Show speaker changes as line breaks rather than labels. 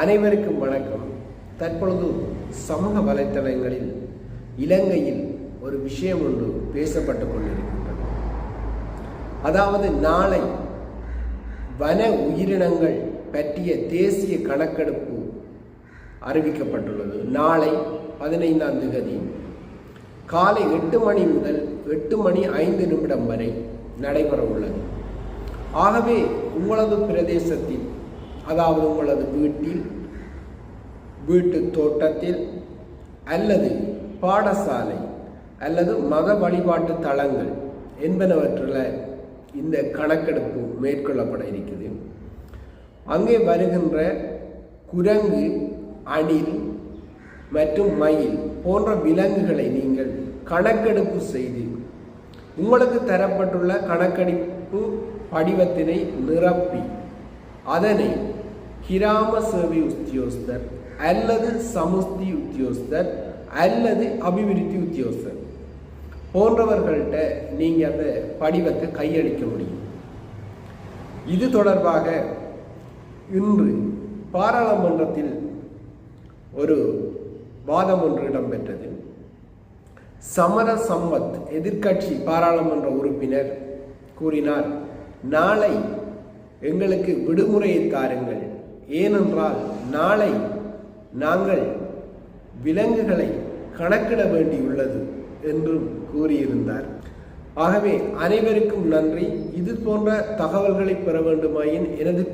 அனைவருக்கும் வணக்கம். தற்பொழுது சமூக வலைத்தளங்களில் இலங்கையில் ஒரு விஷயம் ஒன்று பேசப்பட்டு கொண்டிருக்கின்றது. அதாவது நாளை வன உயிரினங்கள் பற்றிய தேசிய கணக்கெடுப்பு அறிவிக்கப்பட்டுள்ளது. நாளை பதினைந்தாம் தேதி காலை எட்டு மணி முதல் எட்டு மணி ஐந்து நிமிடம் வரை நடைபெற உள்ளது ஆகவே உங்களது பிரதேசத்தில் அதாவது உங்களது வீட்டில் வீட்டு தோட்டத்தில் அல்லது பாடசாலை அல்லது மத வழிபாட்டு தளங்கள் என்பனவற்றில் இந்த கணக்கெடுப்பு மேற்கொள்ளப்பட இருக்குது அங்கே வருகின்ற குரங்கு அணில் மற்றும் மயில் போன்ற விலங்குகளை நீங்கள் கணக்கெடுப்பு செய்து உங்களுக்கு தரப்பட்டுள்ள கணக்கெடுப்பு படிவத்தினை நிரப்பி அதனை கிராம சேவை உத்தியோகஸ்தர் அல்லது சமுஸ்தி உத்தியோகஸ்தர் அல்லது அபிவிருத்தி உத்தியோகஸ்தர் போன்றவர்கள்ட்ட நீங்கள் அந்த படிவத்தை கையளிக்க முடியும். இது தொடர்பாக இன்று பாராளுமன்றத்தில் ஒரு வாதம் ஒன்று இடம்பெற்றது. சமர சம்பத் எதிர்க்கட்சி பாராளுமன்ற உறுப்பினர் கூறினார் நாளை எங்களுக்கு விடுமுறையை தாருங்கள். ஏனென்றால் நாளை நாங்கள் விலங்குகளை கணக்கிட வேண்டியுள்ளது என்றும் கூறியிருந்தார். ஆகவே அனைவருக்கும் நன்றி. இது போன்ற தகவல்களை பெற வேண்டுமாயின் எனது